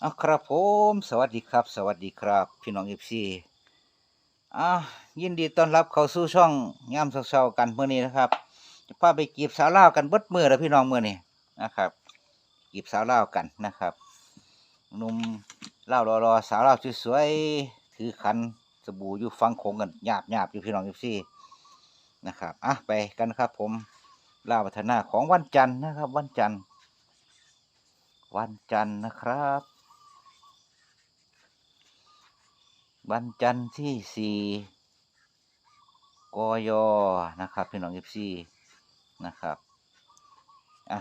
เอาครับผมสวัสดีครับ สวัสดีครับ พี่น้องเอฟซีอะยินดีต้อนรับเข้าสู่ช่องยามเช้าๆกันเมื่อนี้นะครับจะพาไปกีบสาวเล่ากันเบิดมือแล้วพี่น้องเมื่อนี้นะครับกีบสาวเล่ากันนะครับหนุ่มเล่ารอๆสาวเล่าสวยๆถือขันสบู่อยู่ฟังโขงกันหยาบหยาบอยู่พี่น้องเอฟซีนะครับอะไปกันครับ ผมเล่าวพัฒนาของวันจันทร์นะครับ วันจันทร์วันจันทร์นะครับ วันจันทร์ที่สี่กยนะครับพี่น้องเอฟซีนะครับอะ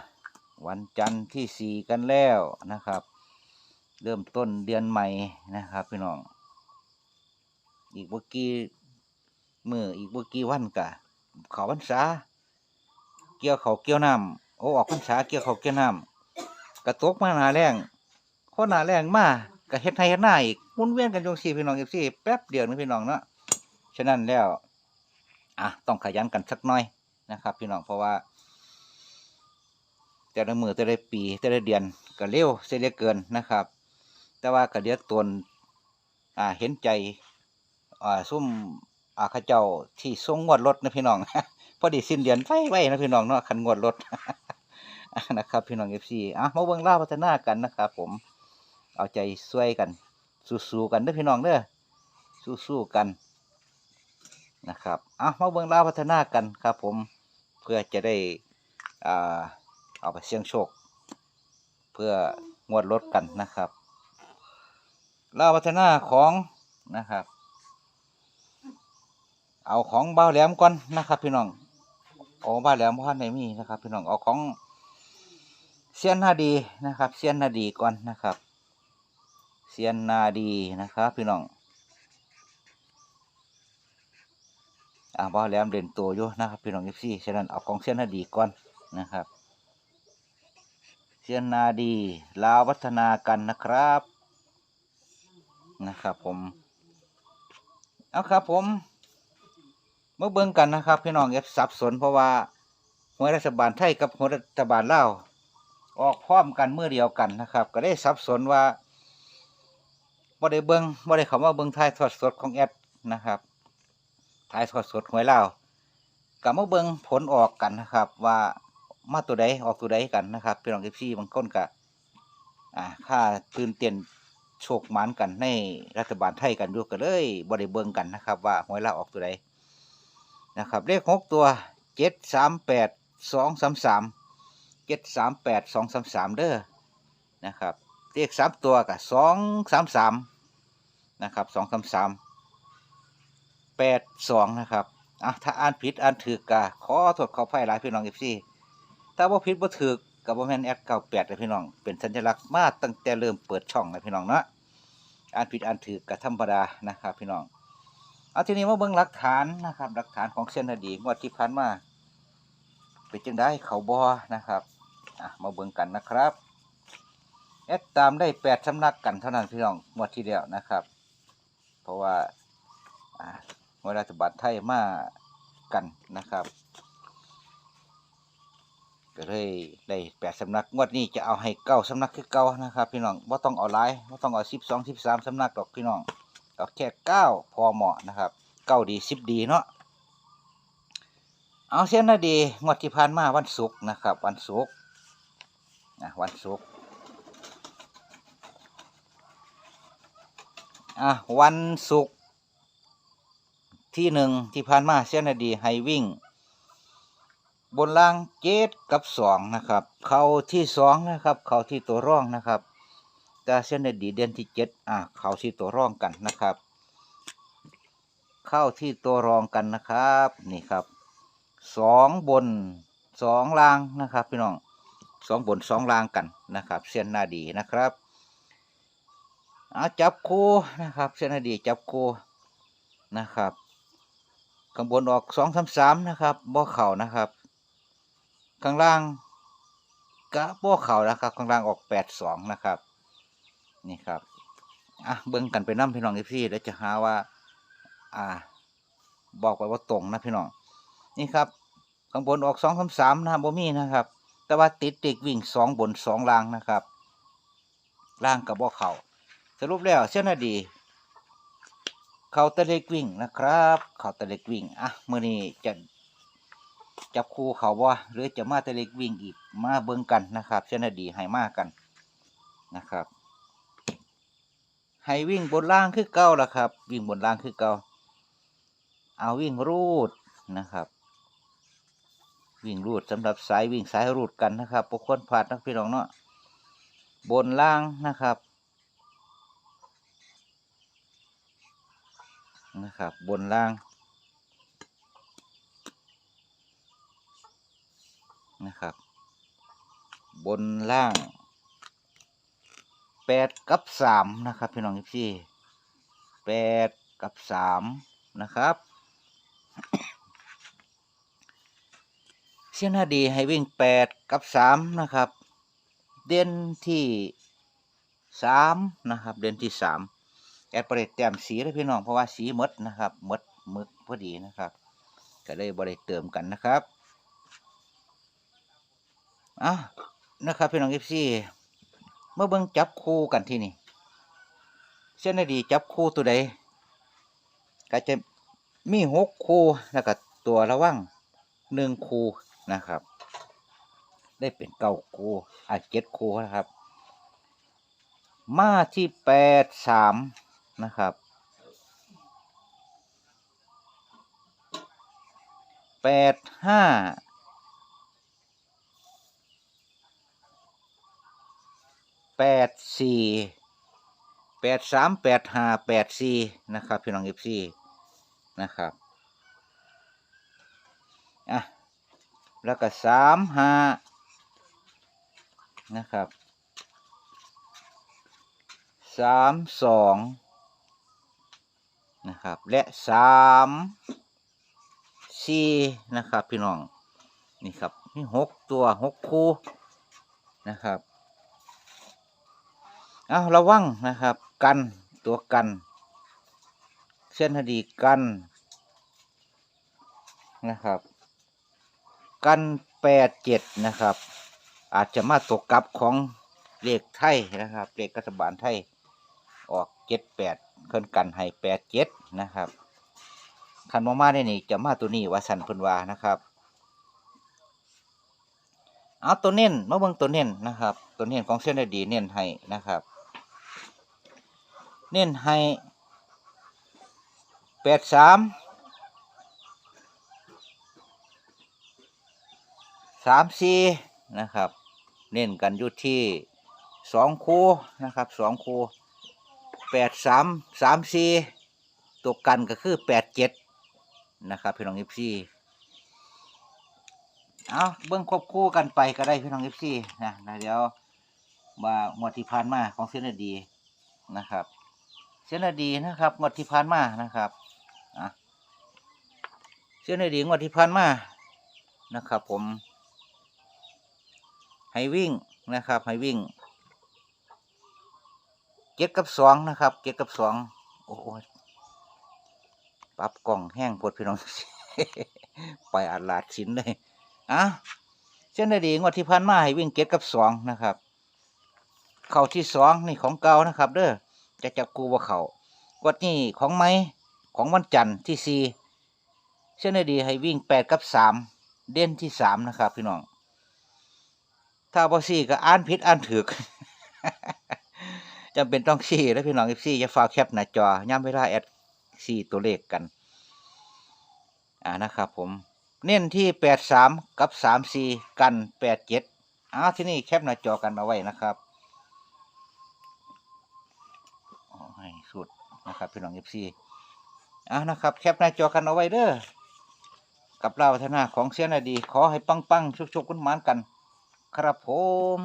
วันจันทร์ที่สี่กันแล้วนะครับ เริ่มต้นเดือนใหม่นะครับพี่น้อง อีกเมื่อกี้มืออีกเมื่อกี้วันกะเขาพรรษาเกี่ยวเขาวเกี่ยวน้ำโอ้ออกพรรษาเกี่ยวเขาวเกี่ยวน้ำกระตกมาหนาแรงคนหนาแรงมา ก็เฮ็ดให้เฮ็ดหน้าอีกมุนเวียนกันจงสี่พี่น้องเอฟซีแป๊บเดียวนะพี่น้องเนาะฉะนั้นแล้วอะต้องขยันกันสักหน่อยนะครับ พี่น้องเพราะว่า แต่ละมือแต่ละปี แต่ละเดือนก็เร็วเสียเหลือเกินนะครับ แต่ว่าก็เดือดตนอ่าเห็นใจอ่าซุ่มอ่าข้าเจ้าที่ส่งงวดรถนะพี่น้องพอดีสิ้นเดือนไฟไว้นะพี่น้องเนาะคันงวดรถนะครับ พี่น้องเอฟซีอะมาเบิ่งล่าพัฒนากันนะครับผม เอาใจช่วยกัน สู้ๆกันเด้อพี่น้องเด้อสู้ๆกันนะครับอะมาเบิ่งล่าวพัฒนากันครับผมเพื่อจะได้อ่าเอาไปเสี่ยงโชค เพื่องวดรถกันนะครับล่าวพัฒนาของนะครับ เอาของเบาแหลมก่อนนะครับ พี่น้องเอาเบาแหลมพ่อในมีนะครับ พี่น้องเอาของเซียนนาดีนะครับเซียนนาดีก่อนนะครับ เซียนนาดีนะครับพี่น้องอ่าเบาแหลมเด่นตัวอยู่นะครับพี่น้องเอฟซีฉะนั้นเอาของเซียนนาดีก่อนนะครับเซียนนาดีลาวัฒนากันนะครับนะครับผมเอาครับผมเมื่อเบิ่งกันนะครับ พี่น้องอย่าสับสนเพราะว่าหวรัฐบาลไทยกับหวรัฐบาลลาวออกพร้อมกันเมื่อเดียวกันนะครับ ก็ได้สับสนว่า บ่ได้เบิงบ่ได้เข้ามาเบิงถ่ายทอดสดของแอดนะครับถ่ายทอดสดหวยเล่าวก็มาเบิงผลออกกันนะครับ ว่ามาตัวใดออกตัวใดกันนะครับพี่น้อง FC บางคนก็อ่าค่าตื่นเต้นโชคหมานกันในรัฐบาลไทยกันด้วยก็เลยบ่ได้เบิงกันนะครับ ว่าหวยลาออกตัวใดนะครับ เลขหกตัวเจ็ดสามแปดสองสามสามเจ็ดสามแปดสองสามสามเด้อนะครับ เลขสามตัวกับสองสามสามนะครับสองสามสามแปดสองนะครับอะถ้าอ่านผิดอ่านถือกะขอโทษขออภัยหลายพี่น้องเอฟซีถ้าว่าผิดว่าถือกับว่าแม่นแอดเก้าแปดเลยพี่น้อง เป็นสัญลักษณ์มาตั้งแต่เริ่มเปิดช่องนะพี่น้องเนาะอ่านผิดอ่านถือกับธรรมดานะครับพี่น้องเอาทีนี้มาเบิ่งหลักฐานนะครับหลักฐานของเส้นอดีงวดที่ผ่านมาเป็นจังได้เขาบอนะครับอะมาเบิ่งกันนะครับ แอดตามได้แปดสำนักกันเท่านั้นพี่น้องงวดที่เดียวนะครับ เพราะว่าอ่างวดรัฐบาลไทยมากันนะครับ ก็เลยได้แปดสำนักงวดนี้จะเอาให้เก้าสำนักคือเก้านะครับ พี่น้องว่าต้องเอาหลายว่าต้องเอาสิบสองสิบสามสำนักดอกพี่น้องเอาแค่เก้าพอเหมาะนะครับเก้าดีสิบดีเนาะเอาเส้นนาดีงวดที่ผ่านมาวันศุกร์นะครับ วันศุกร์นะวันศุกร์ อะวันศุกร์ที่หนึ่งที่ผ่านมาเส้นนาดีให้วิ่ง บนล่างเจ็ดกับสองนะครับ เข้าที่สองนะครับ เข้าที่ตัวร่องนะครับแต่เส้นนาดีเดือนที่เจ็ดอะเข้าที่ตัวร่องกันนะครับ เข้าที่ตัวรองกันนะครับนี่ครับสองบนสองล่างนะครับพี่น้องสองบนสองล่างกันนะครับ เส้นหน้าดีนะครับ เอาจับคู่นะครับเส้นหน้าดีจับคู่นะครับข้างบนออกสองสามสามนะครับบ่อเข่านะครับ ข้างล่างกะบ่อเข่านะครับ ข้างล่างออกแปดสองนะครับนี่ครับอะเบิ่งกันไปน้ำพี่น้องอีพี่แล้วจะหาว่า อ่า บอกไปว่าตรงนะพี่น้องนี่ครับข้างบนออกสองสามสามนะครับบ่มีนะครับ แต่ว่าติดติกวิ่งสองบนสองล่างนะครับล่างกับบ่เข่า สรุปแล้วเส้นนาดี เขาตะเล็กวิ่งนะครับ เขาตะเล็กวิ่งอะมื้อนี้จะจับคู่เขาบ่หรือจะมาตะเล็กวิ่งอีกมาเบิ่งกันนะครับเส้นนาดีให้มากันนะครับให้วิ่งบนล่างคือเก่าละครับ วิ่งบนล่างคือเก่าเอาวิ่งรูดนะครับ วิ่งรูดสำหรับสายวิ่งสายรูดกันนะครับปกคนพลาดนะพี่น้องเนาะบนล่างนะครับ นะครับ บนล่างนะครับ บนล่างแปดกับสามนะครับ พี่น้องพี่แปดกับสามนะครับเสียหน้าดีให้วิ่งแปดกับสามนะครับ เด่นที่สามนะครับ เด่นที่สาม แอดประเตมสีเลยพี่น้องเพราะว่าสีมดนะครับมดมึกพอดีนะครับ ก็เลยบริเติมกันนะครับอะนะครับพี่น้องเอฟซีเมื่อเบิ่งจับคู่กันที่นี่เส้นหน้าดีจับคู่ตัวใดก็จะมีหกคู่แล้วก็ตัวระวังหนึ่งคู่นะครับ ได้เป็นเก้าคู่อาจเจ็ดคู่นะครับ มาที่แปดสาม นะครับ แปดห้า แปดสี่แปดสามแปดห้าแปดสี่นะครับ พี่น้องเอฟซีนะครับ อะ แล้วก็สามห้านะครับสามสอง นะครับ และสามสี่นะครับ พี่น้องนี่ครับมีหกตัวหกคู่นะครับเอาระวังนะครับ กันตัวกันเส้นคดีกันนะครับ กันแปดเจ็ดนะครับ อาจจะมาตกกลับของเลขไทยนะครับเลขรัฐบาลไทยออกเจ็ดแปด เคินกันให้แปดเจ็ดนะครับคันมามาได้นี่จะมาตัวนี้ว่าสันเพิ่นว่านะครับเอาตัวเน้นมาเบิ่งตัวเน้นนะครับ ตัวเน้นของเส้นดีเน้นให้นะครับ เน้นให้แปดสามสามสี่นะครับ เน้นกันอยู่ที่สองคูนะครับสองคู แปดสามสามสี่ตัวกันก็คือแปดเจ็ดนะครับพี่น้องเอฟซีเอาเบิ้องควบคู่กันไปก็ได้พี่น้องเอฟซีนะนะเดี๋ยวมางวดที่ผ่านมาของเซนดีนะครับเซนดีนะครับงวดที่ผ่านมานะครับอะเซนดีงวดที่ผ่านมานะครับ ผมให้วิ่งนะครับให้วิ่ง เจ็ดกับสองนะครับเจ็ดกับสองโอ้ยปรับกล่องแห้งปวดพี่น้อง ไปอาลาดชิ้นเลยอะเช่นได้ดีงวดที่ผ่านมาให้วิ่งเจ็ดกับสองนะครับ เข่าที่สองนี่ของเก่านะครับ เด้อจะจับกูว่าเขากดนี่ของไม้ของวันจันทร์ที่สี่เช่นได้ดีให้วิ่งแปดกับสามเด่นที่สามนะครับ พี่น้อง ถ้าบอซี่ก็อ่านผิดอ่านถูก จำเป็นต้องซี่แล้วพี่น้องเอฟซีจะฝากแคปหน้าจอย่ำเวลาแอดซี่ตัวเลขกัน อ่านะครับผม เน้นที่แปดสามกับสามสี่กันแปดเจ็ดอ้าวที่นี่แคปหน้าจอกันเอาไว้นะครับให้สุดนะครับพี่น้องเอฟซีอ้านะครับ แคปหน้าจอกันเอาไว้เด้อกับเราวัฒนาของเสียนาดี ขอให้ปังๆชุกๆกันหมานกัน ครับผม